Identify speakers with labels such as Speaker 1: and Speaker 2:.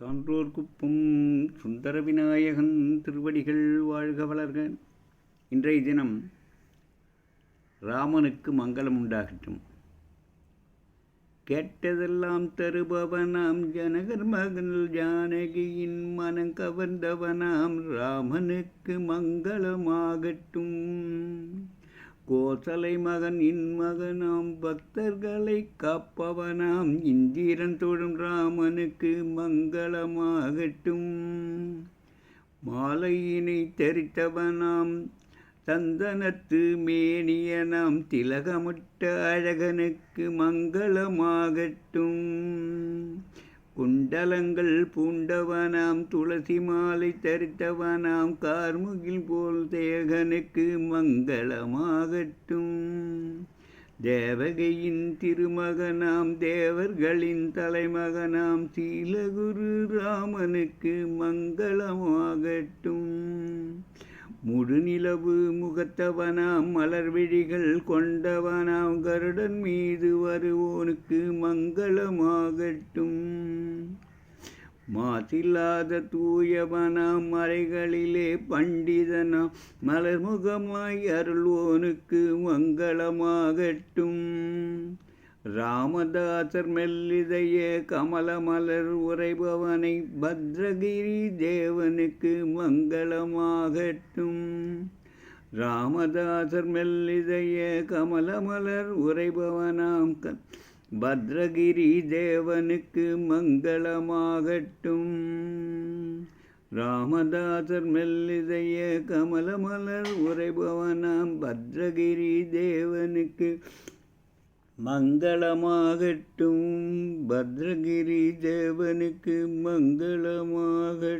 Speaker 1: சான்றோர் குப்பம் சுந்தர விநாயகன் திருவடிகள் வாழ்க வளர்க. இன்றைய தினம் ராமனுக்கு மங்களம் உண்டாகட்டும். கேட்டதெல்லாம் தருபவனாம் ஜனகர் மகன் ஜானகியின் மனம் கவர்ந்தவனாம் ராமனுக்கு மங்களமாகட்டும். கோசலை மகன் இன் மகனாம் பக்தர்களை காப்பவனாம். இந்திரன் தொழும் ராமனுக்கு மங்களமாகட்டும். மாலையினை தரித்தவனாம் சந்தனத்து மேனியனாம். திலகமுட்ட அழகனுக்கு மங்களமாகட்டும். குண்டலங்கள் பூண்டவனாம் துளசி மாலை தரித்தவனாம் கார்முகில் போல் தேகனுக்கு மங்களமாகட்டும். தேவகையின் திருமகனாம் தேவர்களின் தலைமகனாம் சீலகுரு ராமனுக்கு மங்களமாகட்டும். முழுநிலவு முகத்தவனாம் மலர்விழிகள் கொண்டவனாம் கருடன் மீது வருவோனுக்கு மங்களமாகட்டும். மாசில்லாத தூயவனாம் மலைகளிலே பண்டிதனாம் மலர்முகமாய் அருள்வோனுக்கு மங்களமாகட்டும். ராமதாசர் மெல்லிதைய கமலமலர் உரைபவனை பத்ரகிரி தேவனுக்கு மங்களமாகட்டும். ராமதாசர் மெல்லிதைய கமலமலர் உரைபவனாம் க பத்ரகிரி தேவனுக்கு மங்களமாகட்டும். ராமதாசர் மெல்லிதைய கமலமலர் உரைபவனாம் பத்ரகிரி தேவனுக்கு மங்களமாகட்டும். பத்ரகிரி தேவனுக்கு மங்களமாகட்டும்.